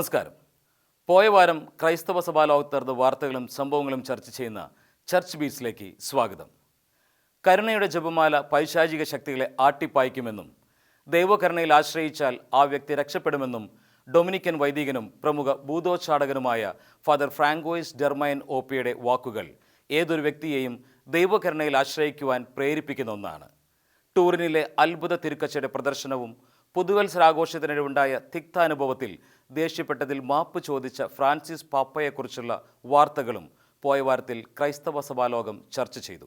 നമസ്കാരം. പോയ വാരം ക്രൈസ്തവ സഭാ ലോകത്തർന്ന് വാർത്തകളും സംഭവങ്ങളും ചർച്ച ചെയ്യുന്ന ചർച്ച് ബീറ്റ്സിലേക്ക് സ്വാഗതം. കരുണയുടെ ജപമാല പൈശാചിക ശക്തികളെ ആട്ടിപ്പായിക്കുമെന്നും ദൈവകരുണയിൽ ആശ്രയിച്ചാൽ ആ വ്യക്തി രക്ഷപ്പെടുമെന്നും ഡൊമിനിക്കൻ വൈദികനും പ്രമുഖ ഭൂതോച്ചാടകനുമായ ഫാദർ ഫ്രാങ്കോയിസ് ഡെർമയൻ ഓപ്പിയുടെ വാക്കുകൾ ഏതൊരു വ്യക്തിയെയും ദൈവകരുണയിൽ ആശ്രയിക്കുവാൻ പ്രേരിപ്പിക്കുന്ന ഒന്നാണ്. ടൂറിനിലെ അത്ഭുത തിരുക്കച്ചയുടെ പ്രദർശനവും പുതുവത്സരാഘോഷത്തിനിടെ തിക്താനുഭവത്തിൽ ദേഷ്യപ്പെട്ടതിൽ മാപ്പ് ചോദിച്ച ഫ്രാൻസിസ് പാപ്പയെക്കുറിച്ചുള്ള വാർത്തകളും പോയ വാരത്തിൽ ക്രൈസ്തവ സഭാലോകം ചർച്ച ചെയ്തു.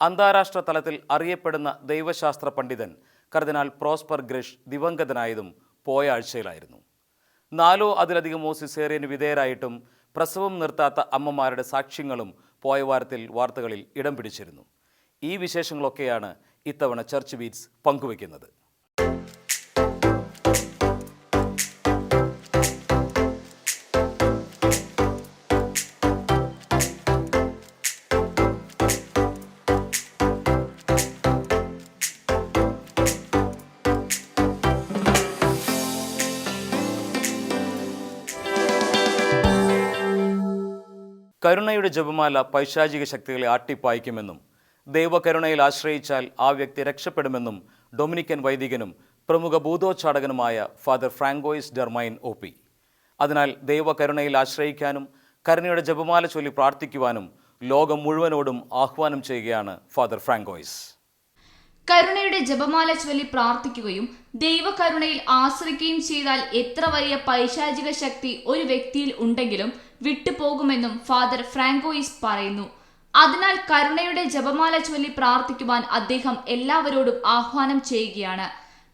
അന്താരാഷ്ട്ര തലത്തിൽ അറിയപ്പെടുന്ന ദൈവശാസ്ത്ര പണ്ഡിതൻ കർദിനാൾ പ്രോസ്പർ ഗ്രഷ് ദിവംഗതനായതും പോയ ആഴ്ചയിലായിരുന്നു. നാലോ അതിലധികമോ സിസേറിയന് വിധേയരായിട്ടും പ്രസവം നിർത്താത്ത അമ്മമാരുടെ സാക്ഷ്യങ്ങളും പോയ വാരത്തിൽ വാർത്തകളിൽ ഇടം പിടിച്ചിരുന്നു. ഈ വിശേഷങ്ങളൊക്കെയാണ് ഇത്തവണ ചർച്ച് ബീറ്റ്സ് പങ്കുവയ്ക്കുന്നത്. കരുണയുടെ ജപമാല പൈശാചിക ശക്തികളെ ആട്ടിപ്പായിക്കുമെന്നും ദൈവകരുണയിൽ ആശ്രയിച്ചാൽ ആ വ്യക്തി രക്ഷപ്പെടുമെന്നും ഡൊമിനിക്കൻ വൈദികനും പ്രമുഖ ഭൂതോച്ചാടകനുമായ father Francois Dermine O P. അതിനാൽ ദൈവകരുണയിൽ ആശ്രയിക്കാനും കരുണയുടെ ജപമാല ചൊല്ലി പ്രാർത്ഥിക്കുവാനും ലോകം മുഴുവനോടും ആഹ്വാനം ചെയ്യുകയാണ് ഫാദർ ഫ്രാങ്കോയിസ്. കരുണയുടെ ജപമാല ചൊല്ലി പ്രാർത്ഥിക്കുകയും ദൈവകരുണയിൽ ആശ്രയിക്കുകയും ചെയ്താൽ എത്ര വലിയ പൈശാചിക ശക്തി ഒരു വ്യക്തിയിൽ ഉണ്ടെങ്കിലും വിട്ടുപോകുമെന്നും ഫാദർ ഫ്രാങ്കോയിസ് പറയുന്നു. അതിനാൽ കരുണയുടെ ജപമാല ചൊല്ലി പ്രാർത്ഥിക്കുവാൻ അദ്ദേഹം എല്ലാവരോടും ആഹ്വാനം ചെയ്യുകയാണ്.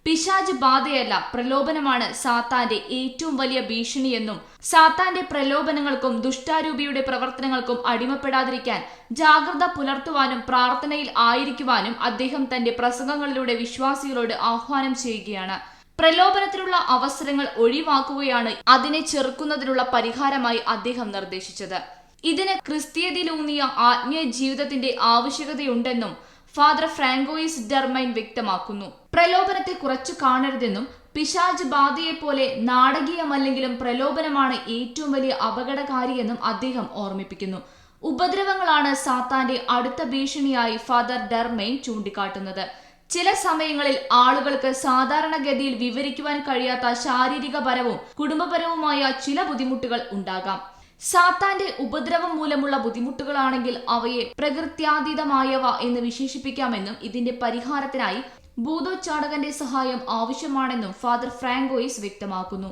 പിശാജ് ബാധയല്ല പ്രലോഭനമാണ് സാത്താന്റെ ഏറ്റവും വലിയ ഭീഷണിയെന്നും സാത്താന്റെ പ്രലോഭനങ്ങൾക്കും ദുഷ്ടാരൂപിയുടെ പ്രവർത്തനങ്ങൾക്കും അടിമപ്പെടാതിരിക്കാൻ ജാഗ്രത പുലർത്തുവാനും പ്രാർത്ഥനയിൽ ആയിരിക്കുവാനും അദ്ദേഹം തന്റെ പ്രസംഗങ്ങളിലൂടെ വിശ്വാസികളോട് ആഹ്വാനം ചെയ്യുകയാണ്. പ്രലോഭനത്തിനുള്ള അവസരങ്ങൾ ഒഴിവാക്കുകയാണ് അതിനെ ചെറുക്കുന്നതിനുള്ള പരിഹാരമായി അദ്ദേഹം നിർദ്ദേശിച്ചത്. ഇതിന് ക്രിസ്തീയതയിലൂന്നിയ ആത്മീയ ജീവിതത്തിന്റെ ആവശ്യകതയുണ്ടെന്നും ഫാദർ ഫ്രാങ്കോയിസ് ഡെർമൈൻ വ്യക്തമാക്കുന്നു. പ്രലോഭനത്തെ കുറച്ചു കാണരുതെന്നും പിശാജ് ബാധയെപ്പോലെ നാടകീയമല്ലെങ്കിലും പ്രലോഭനമാണ് ഏറ്റവും വലിയ അപകടകാരിയെന്നും അദ്ദേഹം ഓർമ്മിപ്പിക്കുന്നു. ഉപദ്രവങ്ങളാണ് സാത്താന്റെ അടുത്ത ഭീഷണിയായി ഫാദർ ഡെർമൈൻ ചൂണ്ടിക്കാട്ടുന്നത്. ചില സമയങ്ങളിൽ ആളുകൾക്ക് സാധാരണഗതിയിൽ വിവരിക്കുവാൻ കഴിയാത്ത ശാരീരികപരവും കുടുംബപരവുമായ ചില ബുദ്ധിമുട്ടുകൾ ഉണ്ടാകാം. സാത്താന്റെ ഉപദ്രവം മൂലമുള്ള ബുദ്ധിമുട്ടുകളാണെങ്കിൽ അവയെ പ്രകൃത്യാതീതമായവ എന്ന് വിശേഷിപ്പിക്കാമെന്നും ഇതിന്റെ പരിഹാരത്തിനായി ഭൂതോച്ചാടകന്റെ സഹായം ആവശ്യമാണെന്നും ഫാദർ ഫ്രാങ്കോയിസ് വ്യക്തമാക്കുന്നു.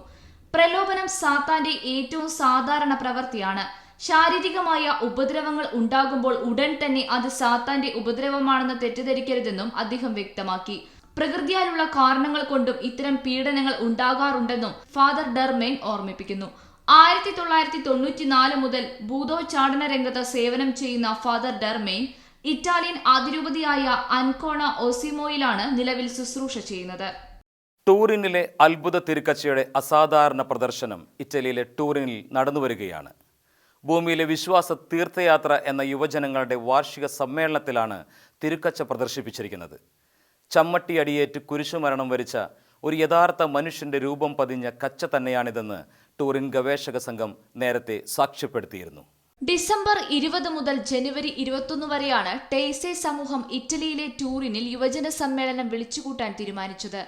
പ്രലോഭനം സാത്താന്റെ ഏറ്റവും സാധാരണ പ്രവൃത്തിയാണ്. ശാരീരികമായ ഉപദ്രവങ്ങൾ ഉണ്ടാകുമ്പോൾ ഉടൻ തന്നെ അത് സാത്താന്റെ ഉപദ്രവമാണെന്ന് തെറ്റിദ്ധരിക്കരുതെന്നും അദ്ദേഹം വ്യക്തമാക്കി. പ്രകൃതിയാലുള്ള കാരണങ്ങൾ കൊണ്ടും ഇത്തരം പീഡനങ്ങൾ ഉണ്ടാകാറുണ്ടെന്നും ഫാദർ ഡെർമെൻ ഓർമ്മിപ്പിക്കുന്നു. ആയിരത്തി തൊള്ളായിരത്തി തൊണ്ണൂറ്റിനാല് മുതൽ ഭൂതോച്ചാടന രംഗത്ത് സേവനം ചെയ്യുന്ന ഫാദർ ഡെർമെയിൻ ഇറ്റാലിയൻ അതിരൂപതിയായ അൻകോണ ഒസിമോയിലാണ് നിലവിൽ ശുശ്രൂഷ ചെയ്യുന്നത്. ടൂറിനിലെ അത്ഭുത തിരുക്കച്ചയുടെ അസാധാരണ പ്രദർശനം ഇറ്റലിയിലെ ടൂറിനിൽ നടന്നുവരികയാണ്. ഭൂമിയിലെ വിശ്വാസ തീർത്ഥയാത്ര എന്ന യുവജനങ്ങളുടെ വാർഷിക സമ്മേളനത്തിലാണ് തിരുക്കച്ച പ്രദർശിപ്പിച്ചിരിക്കുന്നത്. ചമ്മട്ടി അടിയേറ്റ് കുരിശുമരണം വരിച്ച ഒരു യഥാർത്ഥ മനുഷ്യന്റെ രൂപം പതിഞ്ഞ കച്ച തന്നെയാണിതെന്ന് ടൂറിൻ ഗവേഷക സംഘം നേരത്തെ സാക്ഷ്യപ്പെടുത്തിയിരുന്നു. ഡിസംബർ ഇരുപത് മുതൽ ജനുവരി ഇരുപത്തൊന്ന് വരെയാണ് ടേസെ സമൂഹം ഇറ്റലിയിലെ ടൂറിനിൽ യുവജന സമ്മേളനം വിളിച്ചുകൂട്ടാൻ തീരുമാനിച്ചത്.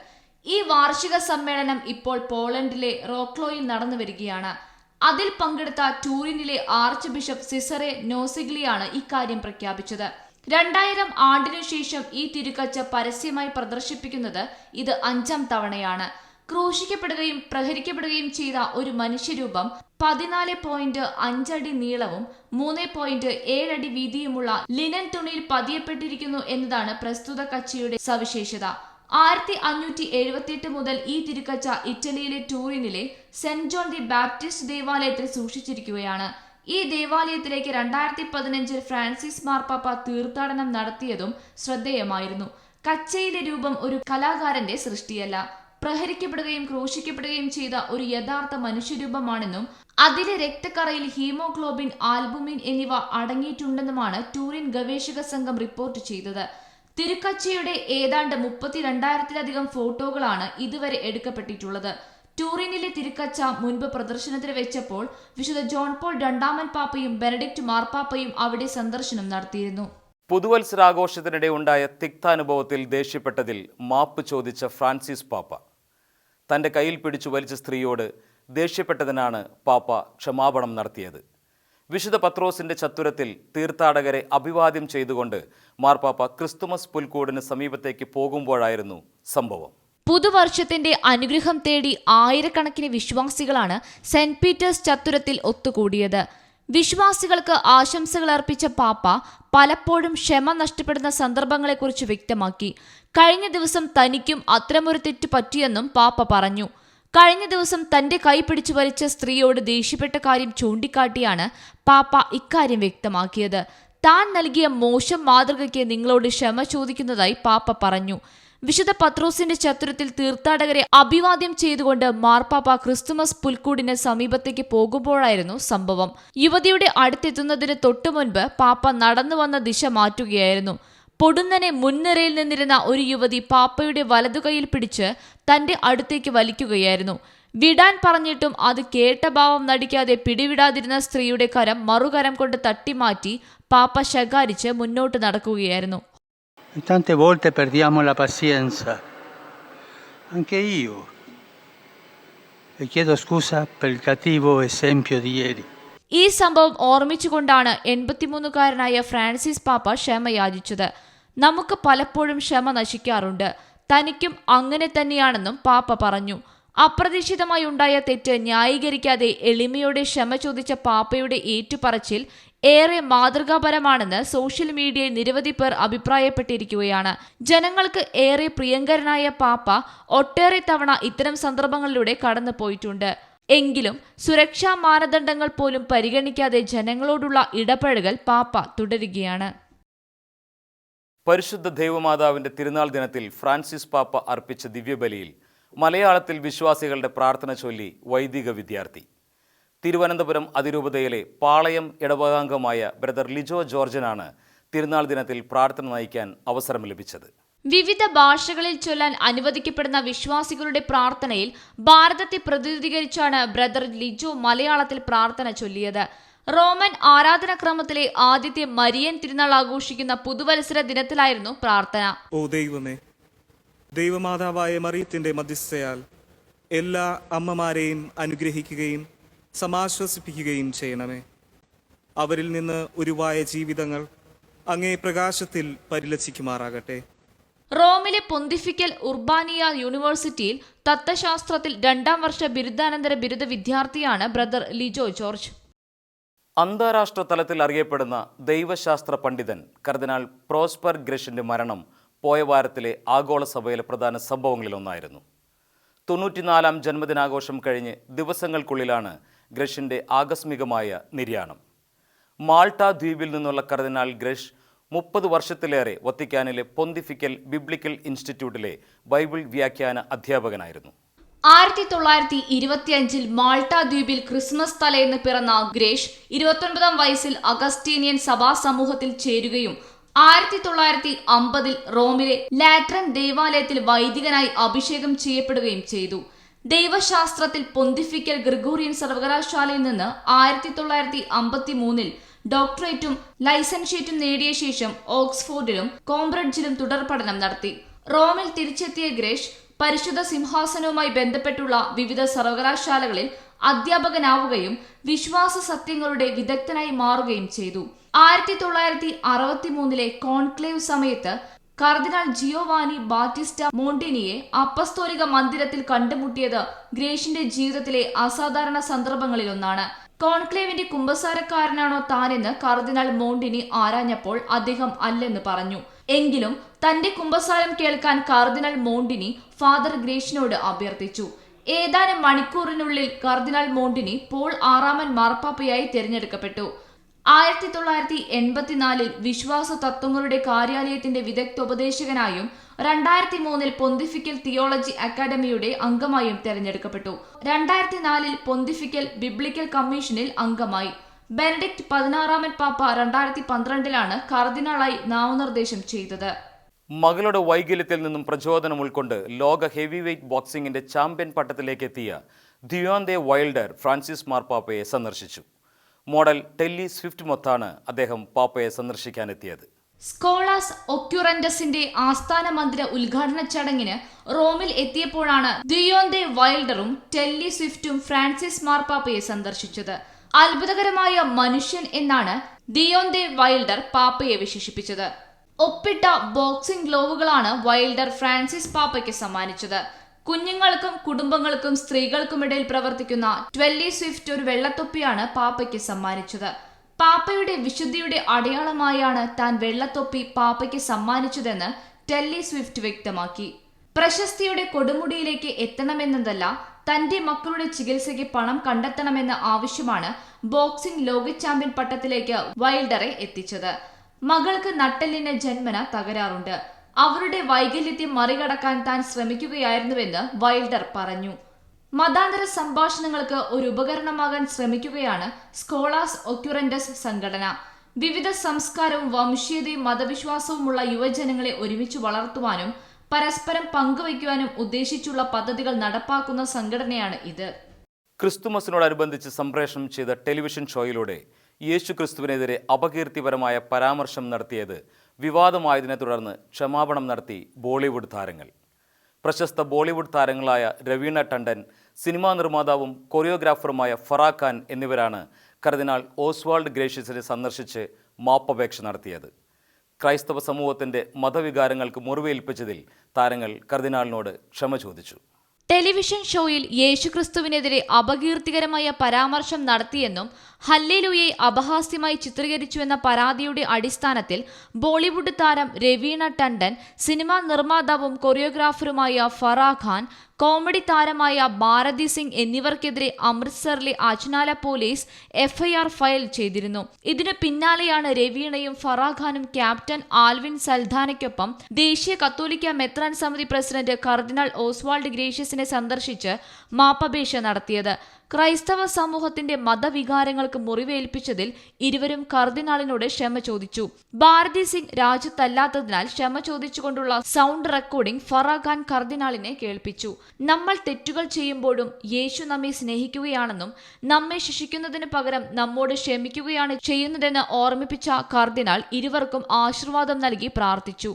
ഈ വാർഷിക സമ്മേളനം ഇപ്പോൾ പോളണ്ടിലെ റോക്ലോയിൽ നടന്നു വരികയാണ് അതിൽ പങ്കെടുത്ത ടൂറിനിലെ ആർച്ച് ബിഷപ്പ് സിസറെ നോസിഗ്ലിയാണ് ഇക്കാര്യം പ്രഖ്യാപിച്ചത്. രണ്ടായിരം ആണ്ടിനു ശേഷം ഈ തിരുക്കച്ച പരസ്യമായി പ്രദർശിപ്പിക്കുന്നത് ഇത് അഞ്ചാം തവണയാണ്. ക്രൂശിക്കപ്പെടുകയും പ്രഹരിക്കപ്പെടുകയും ചെയ്ത ഒരു മനുഷ്യരൂപം പതിനാല് പോയിന്റ് അഞ്ചടി നീളവും മൂന്ന് പോയിന്റ് ഏഴടി വീതിയുമുള്ള ലിനൻ തുണിയിൽ പതിയപ്പെട്ടിരിക്കുന്നു എന്നതാണ് പ്രസ്തുത കച്ചയുടെ സവിശേഷത. ആയിരത്തി അഞ്ഞൂറ്റി എഴുപത്തിയെട്ട് മുതൽ ഈ തിരുക്കച്ച ഇറ്റലിയിലെ ടൂറിനിലെ സെന്റ് ജോൺ ദി ബാപ്റ്റിസ്റ്റ് ദേവാലയത്തിൽ സൂക്ഷിച്ചിരിക്കുകയാണ്. ഈ ദേവാലയത്തിലേക്ക് രണ്ടായിരത്തി പതിനഞ്ചിൽ ഫ്രാൻസിസ് മാർപ്പാപ്പ തീർത്ഥാടനം നടത്തിയതും ശ്രദ്ധേയമായിരുന്നു. കച്ചയിലെ രൂപം ഒരു കലാകാരന്റെ സൃഷ്ടിയല്ല. പ്രഹരിക്കപ്പെടുകയും ക്രൂശിക്കപ്പെടുകയും ചെയ്ത ഒരു യഥാർത്ഥ മനുഷ്യരൂപമാണെന്നും അതിലെ രക്തക്കറയിൽ ഹീമോഗ്ലോബിൻ ആൽബുമിൻ എന്നിവ അടങ്ങിയിട്ടുണ്ടെന്നുമാണ് ടൂറിൻ ഗവേഷക സംഘം റിപ്പോർട്ട് ചെയ്തത്. തിരുക്കച്ചയുടെ ഏതാണ്ട് മുപ്പത്തിരണ്ടായിരത്തിലധികം ഫോട്ടോകളാണ് ഇതുവരെ എടുക്കപ്പെട്ടിട്ടുള്ളത്. ടൂറിനിലെ തിരുക്കച്ച മുൻപ് പ്രദർശനത്തിന് വെച്ചപ്പോൾ വിശുദ്ധ ജോൺ പോൾ രണ്ടാമൻ പാപ്പയും ബെനഡിക്റ്റ് മാർപ്പാപ്പയും അവിടെ സന്ദർശനം നടത്തിയിരുന്നു. പുതുവത്സരാഘോഷത്തിനിടെ ഉണ്ടായ തിക്താനുഭവത്തിൽ ദേഷ്യപ്പെട്ടതിൽ മാപ്പ് ചോദിച്ച ഫ്രാൻസിസ് പാപ്പ. തന്റെ കയ്യിൽ പിടിച്ചു വലിച്ച സ്ത്രീയോട് ദേഷ്യപ്പെട്ടതിനാണ് പാപ്പ ക്ഷമാപണം നടത്തിയത്. വിശുദ്ധ പത്രോസിന്റെ ചത്തുരത്തിൽ തീർത്ഥാടകരെ അഭിവാദ്യം ചെയ്തുകൊണ്ട് മാർപ്പാപ്പ ക്രിസ്തുമസ് പുൽക്കൂടിന് സമീപത്തേക്ക് പോകുമ്പോഴായിരുന്നു സംഭവം. പുതുവർഷത്തിന്റെ അനുഗ്രഹം തേടി ആയിരക്കണക്കിന് വിശ്വാസികളാണ് സെന്റ് പീറ്റേഴ്സ് ചത്തുരത്തിൽ ഒത്തുകൂടിയത്. വിശ്വാസികൾക്ക് ആശംസകൾ അർപ്പിച്ച പാപ്പ പലപ്പോഴും ക്ഷമ നഷ്ടപ്പെടുന്ന സന്ദർഭങ്ങളെക്കുറിച്ച് വ്യക്തമാക്കി. കഴിഞ്ഞ ദിവസം തനിക്കും അത്തരമൊരു തെറ്റ് പറ്റിയെന്നും പാപ്പ പറഞ്ഞു. കഴിഞ്ഞ ദിവസം തന്റെ കൈ പിടിച്ചു വലിച്ച സ്ത്രീയോട് ദേഷ്യപ്പെട്ട കാര്യം ചൂണ്ടിക്കാട്ടിയാണ് പാപ്പ ഇക്കാര്യം വ്യക്തമാക്കിയത്. താൻ നൽകിയ മോശം മാതൃകയ്ക്ക് നിങ്ങളോട് ക്ഷമ ചോദിക്കുന്നതായി പാപ്പ പറഞ്ഞു. വിശുദ്ധ പത്രോസിന്റെ ചത്രത്തിൽ തീർത്ഥാടകരെ അഭിവാദ്യം ചെയ്തുകൊണ്ട് മാർപ്പാപ്പ ക്രിസ്തുമസ് പുൽക്കൂടിന് സമീപത്തേക്ക് പോകുമ്പോഴായിരുന്നു സംഭവം. യുവതിയുടെ അടുത്തെത്തുന്നതിന് തൊട്ടുമുൻപ് പാപ്പ നടന്നു വന്ന ദിശ മാറ്റുകയായിരുന്നു. പൊടുന്നനെ മുൻനിരയിൽ നിന്നിരുന്ന ഒരു യുവതി പാപ്പയുടെ വലതുകൈയിൽ പിടിച്ച് തന്റെ അടുത്തേക്ക് വലിക്കുകയായിരുന്നു വിടാൻ പറഞ്ഞിട്ടും അത് കേട്ട ഭാവം നടിക്കാതെ പിടിവിടാതിരുന്ന സ്ത്രീയുടെ കരം മറുകരം കൊണ്ട് തട്ടിമാറ്റി പാപ്പ ശകാരിച്ച് മുന്നോട്ട് നടക്കുകയായിരുന്നു tante volte perdiamo la pazienza, anche io. E chiedo scusa per il cattivo esempio di ieri. ഈ സംഭവം ഓർമ്മിച്ചുകൊണ്ടാണ് എൺപത്തിമൂന്നുകാരനായ ഫ്രാൻസിസ് പാപ്പ ക്ഷമ യാചിച്ചത്. നമുക്ക് പലപ്പോഴും ക്ഷമ നശിക്കാറുണ്ട്. തനിക്കും അങ്ങനെ തന്നെയാണെന്നും പാപ്പ പറഞ്ഞു. അപ്രതീക്ഷിതമായി ഉണ്ടായ തെറ്റ് ന്യായീകരിക്കാതെ എളിമയോടെ ക്ഷമ ചോദിച്ച പാപ്പയുടെ ഏറ്റുപറച്ചിൽ ഏറെ മാതൃകാപരമാണെന്ന് സോഷ്യൽ മീഡിയയിൽ നിരവധി പേർ അഭിപ്രായപ്പെട്ടിരിക്കുകയാണ്. ജനങ്ങൾക്ക് ഏറെ പ്രിയങ്കരനായ പാപ്പ ഒട്ടേറെ തവണ ഇത്തരം സന്ദർഭങ്ങളിലൂടെ കടന്നു പോയിട്ടുണ്ട് എങ്കിലും സുരക്ഷാ മാനദണ്ഡങ്ങൾ പോലും പരിഗണിക്കാതെ ജനങ്ങളോടുള്ള ഇടപഴകൽ പാപ്പ തുടരുകയാണ്. പരിശുദ്ധ ദൈവമാതാവിന്റെ തിരുനാൾ ദിനത്തിൽ ഫ്രാൻസിസ് പാപ്പ അർപ്പിച്ച ദിവ്യബലിയിൽ മലയാളത്തിൽ വിശ്വാസികളുടെ പ്രാർത്ഥന ചൊല്ലി വൈദിക വിദ്യാർത്ഥി. തിരുവനന്തപുരം അതിരൂപതയിലെ പാളയം ഇടവകാംഗമായ ബ്രദർ ലിജോ ജോർജനാണ് തിരുനാൾ ദിനത്തിൽ പ്രാർത്ഥന നയിക്കാൻ അവസരം ലഭിച്ചത്. വിവിധ ഭാഷകളിൽ ചൊല്ലാൻ അനുവദിക്കപ്പെടുന്ന വിശ്വാസികളുടെ പ്രാർത്ഥനയിൽ ഭാരതത്തെ പ്രതിനിധീകരിച്ചാണ് ബ്രദർ ലിജോ മലയാളത്തിൽ പ്രാർത്ഥന ചൊല്ലിയത്. റോമൻ ആരാധനാക്രമത്തിലെ ആദ്യത്തെ മരിയൻ തിരുനാൾ ആഘോഷിക്കുന്ന പുതുവത്സര ദിനത്തിലായിരുന്നു പ്രാർത്ഥന. ഓ ദൈവമേ ദൈവമാതാവായ മറിയത്തിന്റെ മധ്യസ്ഥയാൽ എല്ലാ അമ്മമാരെയും അനുഗ്രഹിക്കുകയും സമാശ്വസിപ്പിക്കുകയും ചെയ്യണമേ. അവരിൽ നിന്ന് ഉരുവായ ജീവിതങ്ങൾ അങ്ങേ പ്രകാശത്തിൽ പരിലസിക്കുമാറാകട്ടെ. റോമിലെ പൊന്തിഫിക്കൽ ഉർബാനിയ യൂണിവേഴ്സിറ്റിയിൽ തത്വശാസ്ത്രത്തിൽ രണ്ടാം വർഷ ബിരുദാനന്തര ബിരുദ വിദ്യാർത്ഥിയാണ് ബ്രദർ ലിജോ ജോർജ്. അന്താരാഷ്ട്ര തലത്തിൽ അറിയപ്പെടുന്ന ദൈവശാസ്ത്ര പണ്ഡിതൻ കർദിനാൾ പ്രോസ്പർ ഗ്രഷിന്റെ മരണം പോയ വാരത്തിലെ ആഗോള സഭയിലെ പ്രധാന സംഭവങ്ങളിലൊന്നായിരുന്നു. തൊണ്ണൂറ്റിനാലാം ജന്മദിനാഘോഷം കഴിഞ്ഞ് ദിവസങ്ങൾക്കുള്ളിലാണ് ഗ്രഷിന്റെ ആകസ്മികമായ നിര്യാണം. മാൾട്ട ദ്വീപിൽ നിന്നുള്ള കർദിനാൾ ഗ്രഷ് മുപ്പത് വർഷത്തിലേറെ വത്തിക്കാനിലെ പൊന്തിഫിക്കൽ ബിബ്ലിക്കൽ ഇൻസ്റ്റിറ്റ്യൂട്ടിലെ ബൈബിൾ വ്യാഖ്യാന അധ്യാപകനായിരുന്നു. ആയിരത്തി തൊള്ളായിരത്തി ഇരുപത്തിയഞ്ചിൽ മാൾട്ട ദ്വീപിൽ ക്രിസ്മസ് തലേന്ന് പിറന്ന ഗ്രേഷ് ഇരുപത്തൊൻപതാം വയസ്സിൽ അഗസ്റ്റീനിയൻ സഭാ സമൂഹത്തിൽ ചേരുകയും ആയിരത്തി തൊള്ളായിരത്തി അമ്പതിൽ റോമിലെ ലാട്രൻ ദേവാലയത്തിൽ വൈദികനായി അഭിഷേകം ചെയ്യപ്പെടുകയും ചെയ്തു. ദൈവശാസ്ത്രത്തിൽ പൊന്തിഫിക്കൽ ഗ്രിഗോറിയൻ സർവകലാശാലയിൽ നിന്ന് ആയിരത്തി തൊള്ളായിരത്തി അമ്പത്തി മൂന്നിൽ ഡോക്ടറേറ്റും ലൈസൻഷ്യേറ്റും നേടിയ ശേഷം ഓക്സ്ഫോർഡിലും കോംബ്രിഡ്ജിലും തുടർ പഠനം നടത്തി. റോമിൽ തിരിച്ചെത്തിയ ഗ്രേഷ് പരിശുദ്ധ സിംഹാസനവുമായി ബന്ധപ്പെട്ടുള്ള വിവിധ സർവകലാശാലകളിൽ അധ്യാപകനാവുകയും വിശ്വാസ സത്യങ്ങളുടെ വിദഗ്ധനായി മാറുകയും ചെയ്തു. ആയിരത്തി തൊള്ളായിരത്തി അറുപത്തി മൂന്നിലെ കോൺക്ലേവ് സമയത്ത് കർദിനാൾ ജിയോവാനി ബാറ്റിസ്റ്റ മോണ്ടിനിയെ അപ്പസ്തോലിക മന്ദിരത്തിൽ കണ്ടുമുട്ടിയത് ഗ്രേഷിന്റെ ജീവിതത്തിലെ അസാധാരണ സന്ദർഭങ്ങളിലൊന്നാണ്. കോൺക്ലേവിന്റെ കുമ്പസാരക്കാരനാണോ താനെന്ന് കർദിനാൾ മോണ്ടിനി ആരാഞ്ഞപ്പോൾ അദ്ദേഹം അല്ലെന്ന് പറഞ്ഞു. എങ്കിലും തന്റെ കുമ്പസാരം കേൾക്കാൻ കർദിനാൾ മോണ്ടിനി ഫാദർ ഗ്രേഷിനോട് അഭ്യർത്ഥിച്ചു. ഏതാനും മണിക്കൂറിനുള്ളിൽ കർദിനാൾ മോണ്ടിനി പോൾ ആറാമൻ മാർപ്പാപ്പയായി തിരഞ്ഞെടുക്കപ്പെട്ടു. ആയിരത്തി തൊള്ളായിരത്തി എൺപത്തിനാലിൽ വിശ്വാസ തത്വങ്ങളുടെ കാര്യാലയത്തിന്റെ വിദഗ്ധോപദേശകനായും രണ്ടായിരത്തി മൂന്നിൽ പൊന്തിഫിക്കൽ തിയോളജി അക്കാദമിയുടെ അംഗമായും തെരഞ്ഞെടുക്കപ്പെട്ടു. രണ്ടായിരത്തി നാലിൽ പൊന്തിഫിക്കൽ ബിബ്ലിക്കൽ കമ്മീഷനിൽ അംഗമായി. ബെനഡിക്ട് പതിനാറാമൻ പാപ്പ രണ്ടായിരത്തി പന്ത്രണ്ടിലാണ് കർദിനാളായി നാമനിർദ്ദേശം ചെയ്തത്. മകളുടെ വൈകല്യത്തിൽ നിന്നും പ്രചോദനം ഉൾക്കൊണ്ട് ലോക ഹെവി വെയ്റ്റ് ബോക്സിംഗിന്റെ ചാമ്പ്യൻ പട്ടത്തിലേക്ക് എത്തിയ ദിയോന്തെ വൈൽഡർ ഫ്രാൻസിസ് മാർപ്പാപ്പയെ സന്ദർശിച്ചു. മോഡൽ ടെല്ലി സ്വിഫ്റ്റ് മൊത്താണ് അദ്ദേഹം പാപ്പയെ സന്ദർശിക്കാനെത്തിയത്. സ്കോളാസ് ഒക്യുറന്റസിന്റെ ആസ്ഥാന മന്ദിര ഉദ്ഘാടന ചടങ്ങിന് റോമിൽ എത്തിയപ്പോഴാണ് ദിയോന്തെ വൈൽഡറും ടെല്ലി സ്വിഫ്റ്റും ഫ്രാൻസിസ് മാർപ്പാപ്പയെ സന്ദർശിച്ചത്. അത്ഭുതകരമായ മനുഷ്യൻ എന്നാണ് ദിയോന്തെ വൈൽഡർ പാപ്പയെ വിശേഷിപ്പിച്ചത്. ഒപ്പിട്ട ബോക്സിംഗ് ഗ്ലോവുകളാണ് വൈൽഡർ ഫ്രാൻസിസ് പാപ്പയ്ക്ക് സമ്മാനിച്ചത്. കുഞ്ഞുങ്ങൾക്കും കുടുംബങ്ങൾക്കും സ്ത്രീകൾക്കുമിടയിൽ പ്രവർത്തിക്കുന്ന ട്വല്ലി സ്വിഫ്റ്റ് ഒരു വെള്ളത്തൊപ്പിയാണ് പാപ്പയ്ക്ക് സമ്മാനിച്ചത്. പാപ്പയുടെ വിശുദ്ധിയുടെ അടയാളമായാണ് താൻ വെള്ളത്തൊപ്പി പാപ്പയ്ക്ക് സമ്മാനിച്ചതെന്ന് ടെല്ലി സ്വിഫ്റ്റ് വ്യക്തമാക്കി. പ്രശസ്തിയുടെ കൊടുമുടിയിലേക്ക് എത്തണമെന്നതല്ല തന്റെ മക്കളുടെ ചികിത്സയ്ക്ക് പണം കണ്ടെത്തണമെന്ന ആവശ്യമാണ് ബോക്സിംഗ് ലോക ചാമ്പ്യൻ പട്ടത്തിലേക്ക് വൈൽഡറെ എത്തിച്ചത്. മകൾക്ക് നട്ടെല്ലിന് ജന്മന തകരാറുണ്ട്. അവരുടെ വൈകല്യത്തെ മറികടക്കാൻ താൻ ശ്രമിക്കുകയായിരുന്നുവെന്ന് വൈൽഡർ പറഞ്ഞു. മതാന്തര സംഭാഷണങ്ങൾക്ക് ഒരു ഉപകരണമാകാൻ ശ്രമിക്കുകയാണ് സ്കോളാസ് ഒക്യുറൻഡസ് സംഘടന. വിവിധ സംസ്കാരവും വംശീയതയും മതവിശ്വാസവുമുള്ള യുവജനങ്ങളെ ഒരുമിച്ച് വളർത്തുവാനും പരസ്പരം പങ്കുവയ്ക്കുവാനും ഉദ്ദേശിച്ചുള്ള പദ്ധതികൾ നടപ്പാക്കുന്ന സംഘടനയാണ് ഇത്. ക്രിസ്തുമസിനോടനുബന്ധിച്ച് സംപ്രേഷണം ചെയ്ത ടെലിവിഷൻ ഷോയിലൂടെ യേശു ക്രിസ്തുവിനെതിരെ അപകീർത്തിപരമായ പരാമർശം നടത്തിയത് വിവാദമായതിനെ തുടർന്ന് ക്ഷമാപണം നടത്തി ബോളിവുഡ് താരങ്ങൾ. പ്രശസ്ത ബോളിവുഡ് താരങ്ങളായ രവീണ ടണ്ടൻ സിനിമാ നിർമ്മാതാവും കൊറിയോഗ്രാഫറുമായ ഫറാ ഖാൻ എന്നിവരാണ് കർദിനാൾ ഓസ്വാൾഡ് ഗ്രേഷ്യസിനെ സന്ദർശിച്ച് മാപ്പപേക്ഷ നടത്തിയത്. ക്രൈസ്തവ സമൂഹത്തിന്റെ മതവികാരങ്ങൾക്ക് മുറിവേൽപ്പിച്ചതിൽ താരങ്ങൾ കർദിനാളിനോട് ക്ഷമ ചോദിച്ചു. ടെലിവിഷൻ ഷോയിൽ യേശുക്രിസ്തുവിനെതിരെ അപകീർത്തികരമായ പരാമർശം നടത്തിയെന്നും ഹല്ലിലുയെ അപഹാസ്യമായി ചിത്രീകരിച്ചുവെന്ന പരാതിയുടെ അടിസ്ഥാനത്തിൽ ബോളിവുഡ് താരം രവീണ ടണ്ടൻ സിനിമാ നിർമ്മാതാവും കൊറിയോഗ്രാഫറുമായ ഫറാ ഖാൻ കോമഡി താരമായ ഭാരതി സിംഗ് എന്നിവർക്കെതിരെ അമൃത്സറിലെ അജ്നാല പോലീസ് എഫ്ഐആർ ഫയൽ ചെയ്തിരുന്നു. ഇതിനു പിന്നാലെയാണ് രവീണയും ഫറാഖാനും ക്യാപ്റ്റൻ ആൽവിൻ സൽധാനയ്ക്കൊപ്പം ദേശീയ കത്തോലിക്ക മെത്രാൻ സമിതി പ്രസിഡന്റ് കർദിനാൾ ഓസ്വാൾഡ് ഗ്രേഷ്യസിനെ സന്ദർശിച്ച് മാപ്പപേക്ഷ നടത്തിയത്. ക്രൈസ്തവ സമൂഹത്തിന്റെ മതവികാരങ്ങൾക്ക് മുറിവേൽപ്പിച്ചതിൽ ഇരുവരും കർദിനാളിനോട് ക്ഷമ ചോദിച്ചു. ഭാരതി സിംഗ് രാജ്യത്തല്ലാത്തതിനാൽ ക്ഷമ ചോദിച്ചുകൊണ്ടുള്ള സൗണ്ട് റെക്കോർഡിംഗ് ഫറാഖാൻ കർദിനാളിനെ കേൾപ്പിച്ചു. നമ്മൾ തെറ്റുകൾ ചെയ്യുമ്പോഴും യേശു നമ്മെ സ്നേഹിക്കുകയാണെന്നും നമ്മെ ശിക്ഷിക്കുന്നതിന് പകരം നമ്മോട് ക്ഷമിക്കുകയാണ് ചെയ്യുന്നതെന്ന് ഓർമ്മിപ്പിച്ച കർദിനാൾ ഇരുവർക്കും ആശീർവാദം നൽകി പ്രാർത്ഥിച്ചു.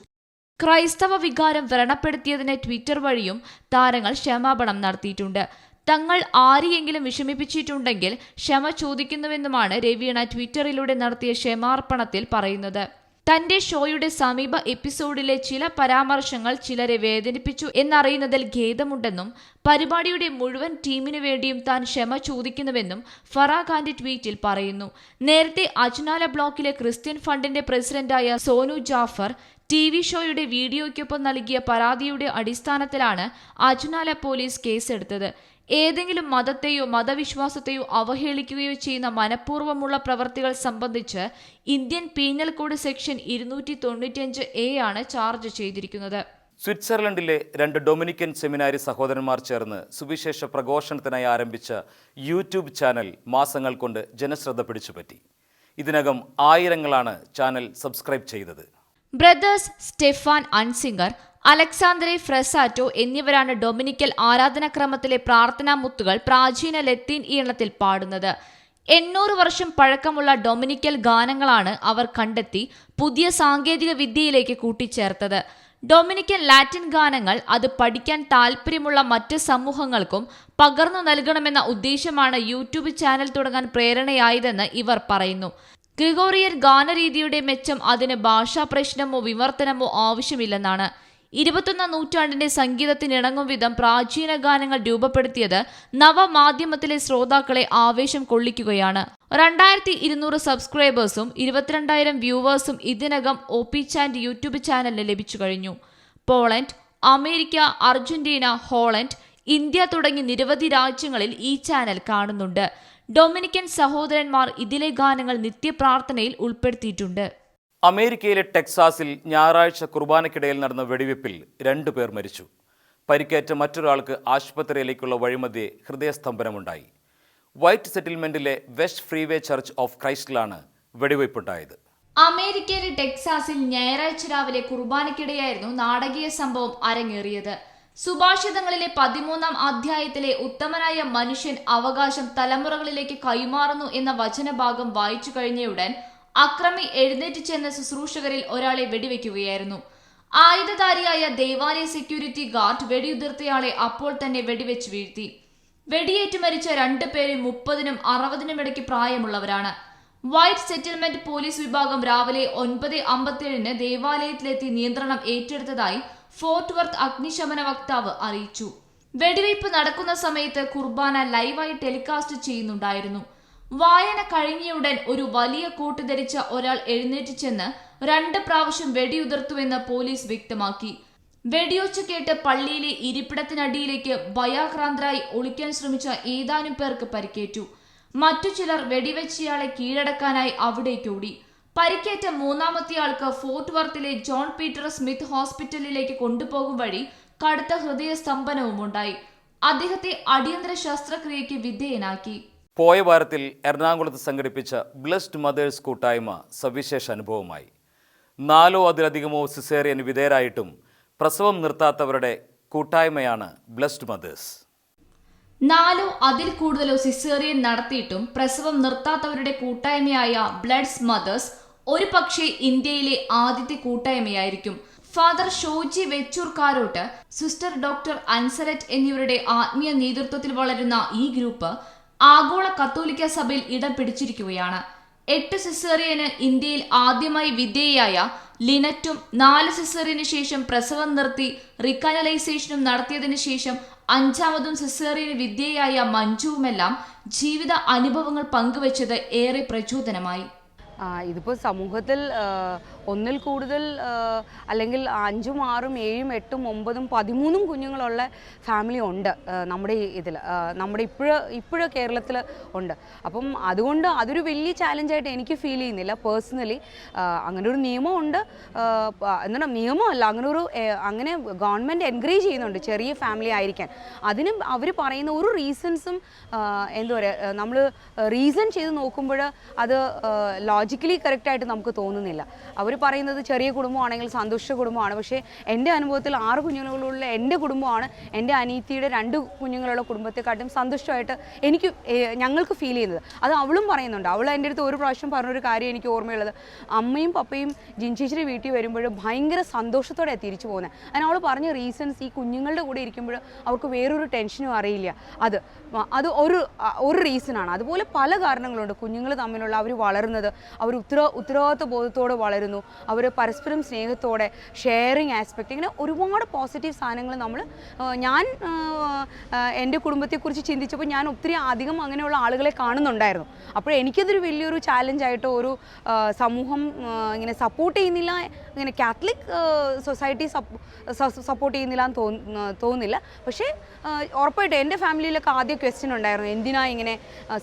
ക്രൈസ്തവ വികാരം വ്രണപ്പെടുത്തിയതിന് ട്വിറ്റർ വഴിയും താരങ്ങൾ ക്ഷമാപണം നടത്തിയിട്ടുണ്ട്. തങ്ങൾ ആരെയെങ്കിലും വിഷമിപ്പിച്ചിട്ടുണ്ടെങ്കിൽ ക്ഷമ ചോദിക്കുന്നുവെന്നുമാണ് രവീണ ട്വിറ്ററിലൂടെ നടത്തിയ ക്ഷമാർപ്പണത്തിൽ പറയുന്നത്. തന്റെ ഷോയുടെ സമീപ എപ്പിസോഡിലെ ചില പരാമർശങ്ങൾ ചിലരെ വേദനിപ്പിച്ചു എന്നറിയുന്നതിൽ ഖേദമുണ്ടെന്നും പരിപാടിയുടെ മുഴുവൻ ടീമിനു വേണ്ടിയും താൻ ക്ഷമ ചോദിക്കുന്നുവെന്നും ഫറാഖാന്റെ ട്വീറ്റിൽ പറയുന്നു. നേരത്തെ അജ്നാല ബ്ലോക്കിലെ ക്രിസ്ത്യൻ ഫണ്ടിന്റെ പ്രസിഡന്റായ സോനു ജാഫർ ടി വി ഷോയുടെ വീഡിയോയ്ക്കൊപ്പം നൽകിയ പരാതിയുടെ അടിസ്ഥാനത്തിലാണ് അജ്നാല പോലീസ് കേസെടുത്തത്. ഏതെങ്കിലും മതത്തെയോ മതവിശ്വാസത്തെയോ അവഹേളിക്കുകയോ ചെയ്യുന്ന മനഃപൂർവമുള്ള പ്രവർത്തികൾ സംബന്ധിച്ച് ഇന്ത്യൻ പീനൽ കോഡ് സെക്ഷൻ ഇരുന്നൂറ്റി തൊണ്ണൂറ്റിയഞ്ച് എ ആണ് ചാർജ് ചെയ്തിരിക്കുന്നത്. സ്വിറ്റ്സർലൻഡിലെ രണ്ട് ഡൊമിനിക്കൻ സെമിനാരി സഹോദരന്മാർ ചേർന്ന് സുവിശേഷ പ്രഘോഷണത്തിനായി ആരംഭിച്ച യൂട്യൂബ് ചാനൽ മാസങ്ങൾ കൊണ്ട് ജനശ്രദ്ധ പിടിച്ചുപറ്റി. ഇതിനകം ആയിരങ്ങളാണ് ചാനൽ സബ്സ്ക്രൈബ് ചെയ്തത്. Brothers Stefan Ansinger Alexandre Fresato എന്നിവരാണ് ഡൊമിനിക്കൽ ആരാധനാക്രമത്തിലെ പ്രാർത്ഥനാ മുത്തുകൾ പ്രാചീന ലത്തീൻ ഈണത്തിൽ പാടുന്നത്. എണ്ണൂറ് വർഷം പഴക്കമുള്ള ഡൊമിനിക്കൽ ഗാനങ്ങളാണ് അവർ കണ്ടെത്തി പുതിയ സാങ്കേതിക വിദ്യയിലേക്ക് കൂട്ടിച്ചേർത്തത്. ഡൊമിനിക്കൻ ലാറ്റിൻ ഗാനങ്ങൾ അത് പഠിക്കാൻ താല്പര്യമുള്ള മറ്റ് സമൂഹങ്ങൾക്കും പകർന്നു നൽകണമെന്ന ഉദ്ദേശമാണ് യൂട്യൂബ് ചാനൽ തുടങ്ങാൻ പ്രേരണയായതെന്ന് ഇവർ പറയുന്നു. ഗ്രിഗോറിയൻ ഗാനരീതിയുടെ മെച്ചം അതിന് ഭാഷാ പ്രശ്നമോ വിവർത്തനമോ ആവശ്യമില്ലെന്നാണ്. ഇരുപത്തൊന്നാം നൂറ്റാണ്ടിന്റെ സംഗീതത്തിനിണങ്ങും വിധം പ്രാചീന ഗാനങ്ങൾ രൂപപ്പെടുത്തിയത് നവമാധ്യമത്തിലെ ശ്രോതാക്കളെ ആവേശം കൊള്ളിക്കുകയാണ്. രണ്ടായിരത്തി ഇരുന്നൂറ് സബ്സ്ക്രൈബേഴ്സും ഇരുപത്തിരണ്ടായിരം വ്യൂവേഴ്സും ഇതിനകം ഒ പി ചാൻഡ് യൂട്യൂബ് ചാനലിന് ലഭിച്ചു കഴിഞ്ഞു. Poland America Argentina Holland India തുടങ്ങി നിരവധി രാജ്യങ്ങളിൽ ഈ ചാനൽ കാണുന്നുണ്ട്. ഡൊമിനിക്കൻ സഹോദരന്മാർ ഇതിലെ ഗാനങ്ങൾ നിത്യപ്രാർത്ഥനയിൽ ഉൾപ്പെടുത്തിയിട്ടുണ്ട്. അമേരിക്കയിലെ ടെക്സാസിൽ ഞായറാഴ്ച കുർബാനയ്ക്കിടയിൽ നടന്ന വെടിവെപ്പിൽ രണ്ടു പേർ മരിച്ചു. പരിക്കേറ്റ മറ്റൊരാൾക്ക് ആശുപത്രിയിലേക്കുള്ള വഴിമധ്യേ ഹൃദയസ്തംഭനമുണ്ടായി. White Settlement West Freeway Church of ക്രൈസ്റ്റിലാണ് വെടിവയ്പുണ്ടായത്. അമേരിക്കയിലെ ടെക്സാസിൽ ഞായറാഴ്ച രാവിലെ കുർബാനയ്ക്കിടെയായിരുന്നു നാടകീയ സംഭവം അരങ്ങേറിയത്. സുഭാഷിതങ്ങളിലെ പതിമൂന്നാം അധ്യായത്തിലെ ഉത്തമനായ മനുഷ്യൻ അവകാശം തലമുറകളിലേക്ക് കൈമാറുന്നു എന്ന വചനഭാഗം വായിച്ചു കഴിഞ്ഞയുടൻ അക്രമി എഴുന്നേറ്റ് ചെന്ന ശുശ്രൂഷകരിൽ ഒരാളെ വെടിവെക്കുകയായിരുന്നു. ആയുധധാരിയായ ദേവാലയ സെക്യൂരിറ്റി ഗാർഡ് വെടിയുതിർത്തയാളെ അപ്പോൾ തന്നെ വെടിവെച്ച് വീഴ്ത്തി. വെടിയേറ്റ് മരിച്ച രണ്ടു പേരിൽ മുപ്പതിനും അറുപതിനും ഇടയ്ക്ക് പ്രായമുള്ളവരാണ്. വൈറ്റ് സെറ്റിൽമെന്റ് പോലീസ് വിഭാഗം രാവിലെ ഒൻപത് അമ്പത്തിയേഴിന് ദേവാലയത്തിലെത്തി നിയന്ത്രണം ഏറ്റെടുത്തതായി ഫോർട്ട് വർത്ത് അഗ്നിശമന വക്താവ് അറിയിച്ചു. വെടിവയ്പ് നടക്കുന്ന സമയത്ത് കുർബാന ലൈവായി ടെലികാസ്റ്റ് ചെയ്യുന്നുണ്ടായിരുന്നു. വായന കഴിഞ്ഞയുടൻ ഒരു വലിയ കൂട്ട് ധരിച്ച ഒരാൾ എഴുന്നേറ്റ് ചെന്ന് രണ്ട് പ്രാവശ്യം വെടിയുതിർത്തുവെന്ന് പോലീസ് വ്യക്തമാക്കി. വെടിയൊച്ച കേട്ട് പള്ളിയിലെ ഇരിപ്പിടത്തിനടിയിലേക്ക് ഭയാക്രാന്തരായി ഒളിക്കാൻ ശ്രമിച്ച ഏതാനും പേർക്ക് പരിക്കേറ്റു. മറ്റു ചിലർ വെടിവെച്ചയാളെ കീഴടക്കാനായി അവിടേക്ക് ഓടി. പരിക്കേറ്റ മൂന്നാമത്തെയാൾക്ക് ഫോർട്ട് വർത്തിലെ ജോൺ പീറ്റർ സ്മിത്ത് ഹോസ്പിറ്റലിലേക്ക് കൊണ്ടുപോകും വഴി കടുത്ത ഹൃദയസ്തംഭനവും ഉണ്ടായി അദ്ദേഹത്തെ അടിയന്തര ശസ്ത്രക്രിയയ്ക്ക് വിധേയനാക്കി. പോയ വാരത്തിൽ എറണാകുളത്ത് സംഘടിപ്പിച്ച ബ്ലസ്ഡ് മദേഴ്സ് കൂട്ടായ്മ സവിശേഷ അനുഭവമായി. നാലോ അതിലധികമോ സിസേറിയൻ വിധേയരായിട്ടും പ്രസവം നിർത്താത്തവരുടെ കൂട്ടായ്മയാണ് ബ്ലസ്ഡ് മദേഴ്സ് നാലോ അതിൽ കൂടുതലോ സിസേറിയൻ നടത്തിയിട്ടും പ്രസവം നിർത്താത്തവരുടെ കൂട്ടായ്മയായ ബ്ലഡ്സ് മദേഴ്സ് ഒരു പക്ഷേ ഇന്ത്യയിലെ ആദ്യത്തെ കൂട്ടായ്മയായിരിക്കും. Father Shoji Vechoor Karott sister doctor Anslet എന്നിവരുടെ ആത്മീയ നേതൃത്വത്തിൽ വളരുന്ന ഈ ഗ്രൂപ്പ് ആഗോള കത്തോലിക്ക സഭയിൽ ഇടം പിടിച്ചിരിക്കുകയാണ്. എട്ട് സിസേറിയന് ഇന്ത്യയിൽ ആദ്യമായി വിധേയയായ ലിനറ്റും നാല് സിസേറിയന് ശേഷം പ്രസവം നിർത്തി റിക്കാനലൈസേഷനും നടത്തിയതിനു ശേഷം അഞ്ചാമതും സിസേറിയന് വിധേയയായ മഞ്ജുവുമെല്ലാം ജീവിത അനുഭവങ്ങൾ പങ്കുവച്ചത് ഏറെ പ്രചോദനമായി. ഇതിപ്പോൾ സമൂഹത്തിൽ ഒന്നിൽ കൂടുതൽ അല്ലെങ്കിൽ അഞ്ചും ആറും ഏഴും എട്ടും ഒമ്പതും പതിമൂന്നും കുഞ്ഞുങ്ങളുള്ള ഫാമിലി ഉണ്ട് നമ്മുടെ ഇതിൽ നമ്മുടെ ഇപ്പോഴ് ഇപ്പോഴ് കേരളത്തിൽ ഉണ്ട്. അപ്പം അതുകൊണ്ട് അതൊരു വലിയ ചാലഞ്ചായിട്ട് എനിക്ക് ഫീൽ ചെയ്യുന്നില്ല പേഴ്സണലി അങ്ങനെ ഒരു നിയമമുണ്ട് എന്താണ് നിയമമല്ല അങ്ങനെ ഒരു അങ്ങനെ ഗവൺമെന്റ് എൻകറേജ് ചെയ്യുന്നുണ്ട് ചെറിയ ഫാമിലി ആയിരിക്കാൻ. അതിനും അവർ പറയുന്ന ഒരു റീസൺസും എന്താ പറയുക നമ്മൾ റീസൺ ചെയ്ത് നോക്കുമ്പോൾ അത് ലോജിക്കലി കറക്റ്റായിട്ട് നമുക്ക് തോന്നുന്നില്ല. അവർ പറയുന്നത് ചെറിയ കുടുംബമാണെങ്കിൽ സന്തുഷ്ട കുടുംബമാണ്. പക്ഷേ എന്റെ അനുഭവത്തിൽ ആറ് കുഞ്ഞുങ്ങളുള്ള എന്റെ കുടുംബമാണ്. എന്റെ അനീതിയുടെ രണ്ട് കുഞ്ഞുങ്ങളുള്ള കുടുംബത്തെക്കാട്ടും സന്തുഷ്ടമായിട്ട് എനിക്ക് ഞങ്ങൾക്ക് ഫീൽ ചെയ്യുന്നത്. അത് അവളും പറയുന്നുണ്ട്. അവൾ എന്റെ അടുത്ത് ഒരു പ്രാവശ്യം പറഞ്ഞൊരു കാര്യം എനിക്ക് ഓർമ്മയുള്ളത്. അമ്മയും പപ്പയും ജിൻചേച്ചിയുടെ വീട്ടിൽ വരുമ്പോൾ ഭയങ്കര സന്തോഷത്തോടെ തിരിച്ചു പോകുന്നത്. അതിന് അവൾ പറഞ്ഞ റീസൺസ് ഈ കുഞ്ഞുങ്ങളുടെ കൂടെ ഇരിക്കുമ്പോൾ അവർക്ക് വേറൊരു ടെൻഷനും അറിയില്ല. അത് അത് ഒരു ഒരു റീസണാണ് അതുപോലെ പല കാരണങ്ങളുണ്ട്. കുഞ്ഞുങ്ങൾ തമ്മിലുള്ള അവർ വളരുന്നത്. അവർ ഉത്തര ഉത്തരവാദിത്വ ബോധത്തോടെ വളരുന്നു. അവർ പരസ്പരം സ്നേഹത്തോടെ ഷെയറിങ് ആസ്പെക്റ്റ് ഇങ്ങനെ ഒരുപാട് പോസിറ്റീവ് സാധനങ്ങൾ നമ്മൾ ഞാൻ എന്റെ കുടുംബത്തെക്കുറിച്ച് ചിന്തിച്ചപ്പോൾ ഞാൻ ഒത്തിരി അധികം അങ്ങനെയുള്ള ആളുകളെ കാണുന്നുണ്ടായിരുന്നു. അപ്പോൾ എനിക്കതൊരു വലിയൊരു ചാലഞ്ചായിട്ട് ഒരു സമൂഹം ഇങ്ങനെ സപ്പോർട്ട് ചെയ്യുന്നില്ല ഇങ്ങനെ കാത്തലിക് സൊസൈറ്റി സപ്പോർട്ട് ചെയ്യുന്നില്ല എന്ന് തോന്നുന്നില്ല പക്ഷേ ഉറപ്പായിട്ടും എന്റെ ഫാമിലിയിലൊക്കെ ആദ്യം ക്വസ്റ്റ്യൻ ഉണ്ടായിരുന്നു എന്തിനാ ഇങ്ങനെ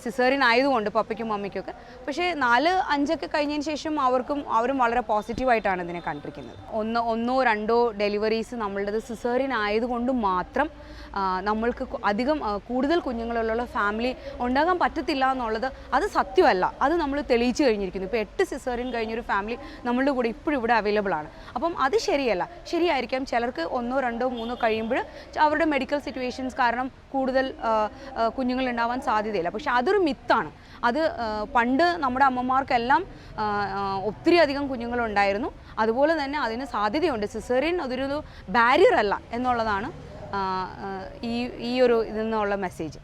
സിസേറിയൻ ആയതുകൊണ്ട് പപ്പയ്ക്കും മമ്മിക്കും ഒക്കെ. പക്ഷേ നാല് അഞ്ചൊക്കെ കഴിഞ്ഞതിന് ശേഷം അവർക്കും അവരും വളരെ പോസിറ്റീവായിട്ടാണ് ഇതിനെ കണ്ടിരിക്കുന്നത്. ഒന്ന് ഒന്നോ രണ്ടോ ഡെലിവറീസ് നമ്മളുടേത് സിസേറിയൻ ആയതുകൊണ്ട് മാത്രം നമ്മൾക്ക് അധികം കൂടുതൽ കുഞ്ഞുങ്ങളുള്ള ഫാമിലി ഉണ്ടാകാൻ പറ്റത്തില്ല എന്നുള്ളത് അത് സത്യമല്ല. അത് നമ്മൾ തെളിയിച്ചു കഴിഞ്ഞിരിക്കുന്നു. ഇപ്പോൾ എട്ട് സിസേറിയൻ കഴിഞ്ഞൊരു ഫാമിലി നമ്മളുടെ കൂടെ ഇപ്പോഴും ഇവിടെ അവൈലബിൾ ആണ്. അപ്പം അത് ശരിയല്ല. ശരിയായിരിക്കാം. ചിലർക്ക് ഒന്നോ രണ്ടോ മൂന്നോ കഴിയുമ്പോൾ അവരുടെ മെഡിക്കൽ സിറ്റുവേഷൻസ് കാരണം കൂടുതൽ കുഞ്ഞുങ്ങൾ ഉണ്ടാവാൻ സാധ്യതയില്ല. പക്ഷെ അതൊരു മിത്താണ് അത് പണ്ട് നമ്മുടെ അമ്മമാർക്കെല്ലാം ഒത്തിരി അധികം കുഞ്ഞുങ്ങളുണ്ടായിരുന്നു. അതുപോലെ തന്നെ അതിന് സാധ്യതയുണ്ട്. സിസേറിയൻ അതൊരു ബാരിയർ അല്ല എന്നുള്ളതാണ് ഈ ഈ ഒരു ഇതിൽ നിന്നുള്ള മെസ്സേജ്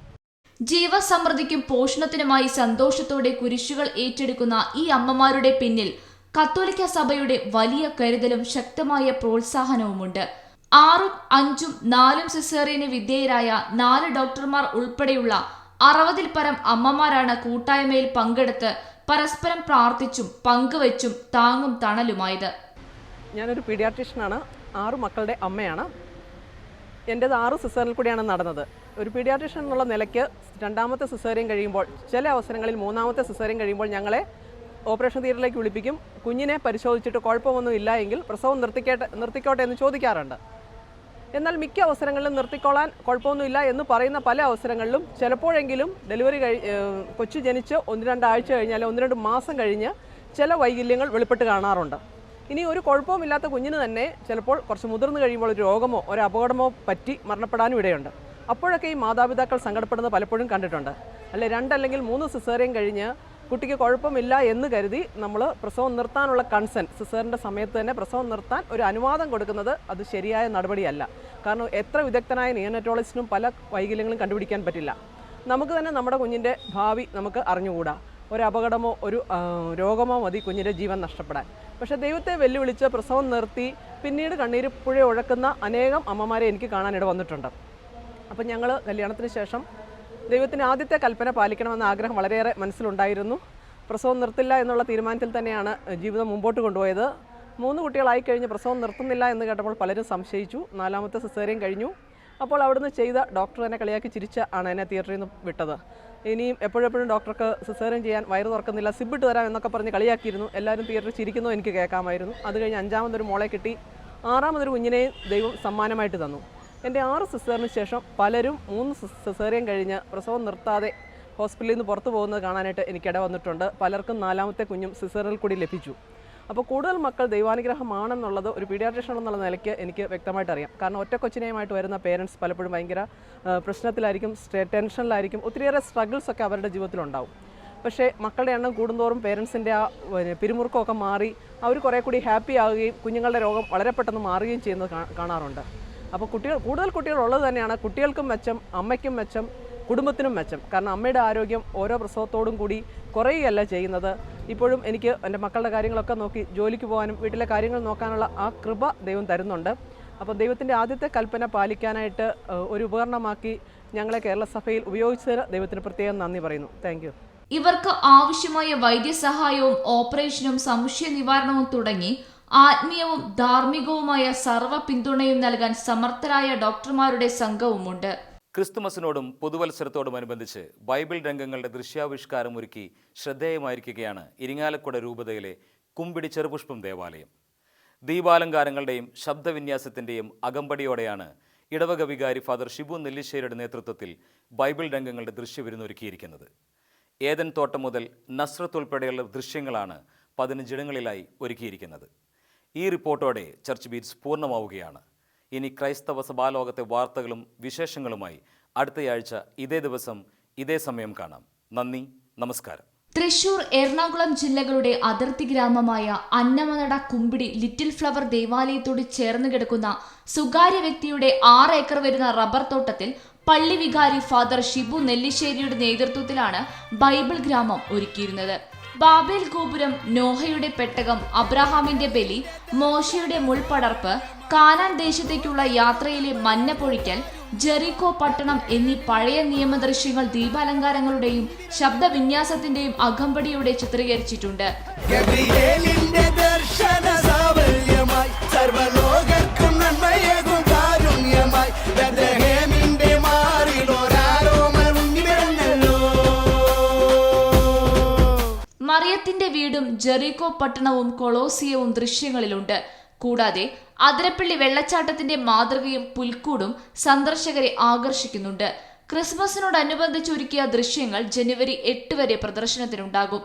ജീവസമൃദ്ധിക്കും പോഷണത്തിനുമായി സന്തോഷത്തോടെ കുരിശുകൾ ഏറ്റെടുക്കുന്ന ഈ അമ്മമാരുടെ പിന്നിൽ കത്തോലിക്ക സഭയുടെ വലിയ കരുതലും ശക്തമായ പ്രോത്സാഹനവുമുണ്ട്. ആറും അഞ്ചും നാലും സിസേറിയന് വിധേയരായ നാല് ഡോക്ടർമാർ ഉൾപ്പെടെയുള്ള അറുപതിൽ പരം അമ്മമാരാണ് കൂട്ടായ്മയിൽ പങ്കെടുത്ത് പരസ്പരം പ്രാർത്ഥിച്ചും പങ്കുവച്ചും താങ്ങും തണലുമായത്. ഞാനൊരു പീഡിയാട്രീഷ്യനാണ്. ആറു മക്കളുടെ അമ്മയാണ്. എന്റേത് ആറ് സിസേറിൽ കൂടിയാണ് നടന്നത്. ഒരു പീഡിയാട്രിഷ്യൻ എന്നുള്ള നിലയ്ക്ക് രണ്ടാമത്തെ സിസേറിയൻ കഴിയുമ്പോൾ ചില അവസരങ്ങളിൽ മൂന്നാമത്തെ സിസേറിയൻ കഴിയുമ്പോൾ ഞങ്ങളെ ഓപ്പറേഷൻ തിയേറ്ററിലേക്ക് വിളിപ്പിക്കും. കുഞ്ഞിനെ പരിശോധിച്ചിട്ട് കുഴപ്പമൊന്നും ഇല്ല എങ്കിൽ പ്രസവം നിർത്തിക്കട്ടെ നിർത്തിക്കോട്ടെ എന്ന് ചോദിക്കാറുണ്ട്. എന്നാൽ മിക്ക അവസരങ്ങളിലും നിർത്തിക്കൊള്ളാൻ കുഴപ്പമൊന്നുമില്ല എന്ന് പറയുന്ന പല അവസരങ്ങളിലും ചിലപ്പോഴെങ്കിലും ഡെലിവറി കഴി കൊച്ചു ജനിച്ച് ഒന്ന് രണ്ടാഴ്ച കഴിഞ്ഞാൽ ഒന്ന് രണ്ട് മാസം കഴിഞ്ഞ് ചില വൈകല്യങ്ങൾ വെളിപ്പെട്ട് കാണാറുണ്ട്. ഇനി ഒരു കുഴപ്പവുമില്ലാത്ത കുഞ്ഞിന് തന്നെ ചിലപ്പോൾ കുറച്ച് മുതിർന്നു കഴിയുമ്പോൾ ഒരു രോഗമോ ഒരു അപകടമോ പറ്റി മരണപ്പെടാനും ഇടയുണ്ട്. അപ്പോഴൊക്കെ ഈ മാതാപിതാക്കൾ സങ്കടപ്പെടുന്നത് പലപ്പോഴും കണ്ടിട്ടുണ്ട്. അല്ലെ രണ്ടല്ലെങ്കിൽ മൂന്ന് സിസേറിയം കഴിഞ്ഞ് കുട്ടിക്ക് കുഴപ്പമില്ല എന്ന് കരുതി നമ്മൾ പ്രസവം നിർത്താനുള്ള കൺസെൻ സിസേറിന്റെ സമയത്ത് തന്നെ പ്രസവം നിർത്താൻ ഒരു അനുവാദം കൊടുക്കുന്നത് അത് ശരിയായ നടപടിയല്ല. കാരണം എത്ര വിദഗ്ധനായ നിയനറ്റോളജിസ്റ്റിനും പല വൈകല്യങ്ങളും കണ്ടുപിടിക്കാൻ പറ്റില്ല. നമുക്ക് തന്നെ നമ്മുടെ കുഞ്ഞിന്റെ ഭാവി നമുക്ക് അറിഞ്ഞുകൂടാ. ഒരു അപകടമോ ഒരു രോഗമോ മതി കുഞ്ഞിന്റെ ജീവൻ നഷ്ടപ്പെടാൻ. പക്ഷേ ദൈവത്തെ വെല്ലുവിളിച്ച് പ്രസവം നിർത്തി പിന്നീട് കണ്ണീര് പുഴ ഉഴക്കുന്ന അനേകം അമ്മമാരെ എനിക്ക് കാണാനിട വന്നിട്ടുണ്ട്. അപ്പം ഞങ്ങൾ കല്യാണത്തിന് ശേഷം ദൈവത്തിന് ആദ്യത്തെ കൽപ്പന പാലിക്കണമെന്ന ആഗ്രഹം വളരെയേറെ മനസ്സിലുണ്ടായിരുന്നു. പ്രസവം നിർത്തില്ല എന്നുള്ള തീരുമാനത്തിൽ തന്നെയാണ് ജീവിതം മുമ്പോട്ട് കൊണ്ടുപോയത്. മൂന്ന് കുട്ടികളായി കഴിഞ്ഞ് പ്രസവം നിർത്തുന്നില്ല എന്ന് കേട്ടപ്പോൾ പലരും സംശയിച്ചു. നാലാമത്തെ സിസേറിയൻ കഴിഞ്ഞു. അപ്പോൾ അവിടുന്ന് ചെയ്ത ഡോക്ടർ എന്നെ കളിയാക്കി ചിരിച്ച ആണ് എന്നെ തിയേറ്ററിൽ നിന്ന് വിട്ടത്. ഇനിയും എപ്പോഴെപ്പോഴും ഡോക്ടർക്ക് സിസേറിയൻ ചെയ്യാൻ വയറ് തുറക്കുന്നില്ല സിബിട്ട് തരാം എന്നൊക്കെ പറഞ്ഞ് കളിയാക്കിയിരുന്നു. എല്ലാവരും തിയേറ്ററിൽ ചിരിക്കുന്നു എനിക്ക് കേൾക്കാമായിരുന്നു. അത് കഴിഞ്ഞ് അഞ്ചാമതൊരു മോളെ കിട്ടി. ആറാമതൊരു കുഞ്ഞിനെയും ദൈവം സമ്മാനമായിട്ട് തന്നു. എന്റെ ആറ് സിസേറിന് ശേഷം പലരും മൂന്ന് സിസേറിയൻ കഴിഞ്ഞ് പ്രസവം നിർത്താതെ ഹോസ്പിറ്റലിൽ നിന്ന് പുറത്തു പോകുന്നത് കാണാനായിട്ട് എനിക്കിട വന്നിട്ടുണ്ട് പലർക്കും നാലാമത്തെ കുഞ്ഞും സിസേറിൽ കൂടി ലഭിച്ചു. അപ്പോൾ കൂടുതൽ മക്കൾ ദൈവാനുഗ്രഹമാണെന്നുള്ളത് ഒരു പീഡിയാട്രീഷ്യൻ എന്നുള്ള നിലയ്ക്ക് എനിക്ക് വ്യക്തമായിട്ട് അറിയാം. കാരണം ഒറ്റ കൊച്ചിനെയുമായിട്ട് വരുന്ന പേരൻസ് പലപ്പോഴും ഭയങ്കര പ്രശ്നത്തിലായിരിക്കും ടെൻഷനിലായിരിക്കും ഒത്തിരിയേറെ സ്ട്രഗിൾസ് ഒക്കെ അവരുടെ ജീവിതത്തിലുണ്ടാവും. പക്ഷേ മക്കളുടെ എണ്ണം കൂടുന്തോറും പേരൻസിന്റെ ആ പിരിമുറുക്കമൊക്കെ മാറി അവർ കുറേ കൂടി ഹാപ്പി ആവുകയും കുഞ്ഞുങ്ങളുടെ രോഗം വളരെ പെട്ടെന്ന് മാറുകയും ചെയ്യുന്നത് കാണാറുണ്ട്. അപ്പോൾ കുട്ടികൾ കൂടുതൽ കുട്ടികൾ ഉള്ളത് തന്നെയാണ് കുട്ടികൾക്കും മെച്ചം അമ്മയ്ക്കും മെച്ചം കുടുംബത്തിനും മെച്ചം. കാരണം അമ്മയുടെ ആരോഗ്യം ഓരോ പ്രസവത്തോടും കൂടി കുറയുകയല്ല ചെയ്യുന്നത്. ഇപ്പോഴും എനിക്ക് എന്റെ മക്കളുടെ കാര്യങ്ങളൊക്കെ നോക്കി ജോലിക്ക് പോകാനും വീട്ടിലെ കാര്യങ്ങൾ നോക്കാനുള്ള ആ കൃപ ദൈവം തരുന്നുണ്ട്. അപ്പോൾ ദൈവത്തിന്റെ ആദ്യത്തെ കൽപ്പന പാലിക്കാനായിട്ട് ഒരു ഉപകരണമാക്കി ഞങ്ങളെ കേരള സഭയിൽ ഉപയോഗിച്ചതിന് ദൈവത്തിന് പ്രത്യേകം നന്ദി പറയുന്നു. താങ്ക് ഇവർക്ക് ആവശ്യമായ വൈദ്യസഹായവും ഓപ്പറേഷനും സംശയ നിവാരണവും തുടങ്ങി ആത്മീയവും ധാർമ്മികവുമായ സർവ പിന്തുണയും നൽകാൻ സമർത്ഥരായ ഡോക്ടർമാരുടെ സംഘവുമുണ്ട്. ക്രിസ്തുമസിനോടും പുതുവത്സരത്തോടുമനുബന്ധിച്ച് ബൈബിൾ രംഗങ്ങളുടെ ദൃശ്യാവിഷ്കാരം ഒരുക്കി ശ്രദ്ധേയമായിരിക്കുകയാണ് ഇരിങ്ങാലക്കുട രൂപതയിലെ കുമ്പിടി ചെറുപുഷ്പം ദേവാലയം. ദീപാലങ്കാരങ്ങളുടെയും ശബ്ദവിന്യാസത്തിന്റെയും അകമ്പടിയോടെയാണ് ഇടവക വികാരി ഫാദർ ഷിബു നെല്ലിശ്ശേരിയുടെ നേതൃത്വത്തിൽ ബൈബിൾ രംഗങ്ങളുടെ ദൃശ്യവിരുന്നൊരുക്കിയിരിക്കുന്നത് ഏതൻ തോട്ടം മുതൽ നസ്രത്ത് ഉൾപ്പെടെയുള്ള ദൃശ്യങ്ങളാണ് പതിനഞ്ചിടങ്ങളിലായി ഒരുക്കിയിരിക്കുന്നത്. ഈ റിപ്പോർട്ടോടെ ചർച്ച് ബീറ്റ്സ് പൂർണമാവുകയാണ്. ഇനി ക്രൈസ്തവ സഭാലോകത്തെ വാർത്തകളും വിശേഷങ്ങളുമായി അടുത്തയാഴ്ച ഇതേ ദിവസം ഇതേ സമയം കാണാം. നന്ദി നമസ്കാരം. തൃശൂർ എറണാകുളം ജില്ലകളുടെ അതിർത്തി ഗ്രാമമായ അന്നമനട കുമ്പിടി ലിറ്റിൽ ഫ്ലവർ ദേവാലയത്തോട് ചേർന്ന് കിടക്കുന്ന സ്വകാര്യ വ്യക്തിയുടെ ആറ് ഏക്കർ വരുന്ന റബ്ബർ തോട്ടത്തിൽ പള്ളി വികാരി ഫാദർ ഷിബു നെല്ലിശ്ശേരിയുടെ നേതൃത്വത്തിലാണ് ബൈബിൾ ഗ്രാമം ഒരുക്കിയിരുന്നത്. ബാബേൽ ഗോപുരം നോഹയുടെ പെട്ടകം അബ്രഹാമിന്റെ ബലി മോശയുടെ മുൾപടർപ്പ് കാനാൻ ദേശത്തേക്കുള്ള യാത്രയിലെ മഞ്ഞ പൊഴിക്കൽ ജെറിക്കോ പട്ടണം എന്നീ പഴയ നിയമദൃശ്യങ്ങൾ ദീപാലങ്കാരങ്ങളുടെയും ശബ്ദവിന്യാസത്തിന്റെയും അകമ്പടിയോടെ ചിത്രീകരിച്ചിട്ടുണ്ട്. ജെറിക്കോ പട്ടണവും കൊളോസിയവും ദൃശ്യങ്ങളിലുണ്ട്. കൂടാതെ അതിരപ്പള്ളി വെള്ളച്ചാട്ടത്തിന്റെ മാതൃകയും പുൽക്കൂടും സന്ദർശകരെ ആകർഷിക്കുന്നുണ്ട്. ക്രിസ്മസിനോടനുബന്ധിച്ച് ഒരുക്കിയ ദൃശ്യങ്ങൾ ജനുവരി എട്ട് വരെ പ്രദർശനത്തിനുണ്ടാകും.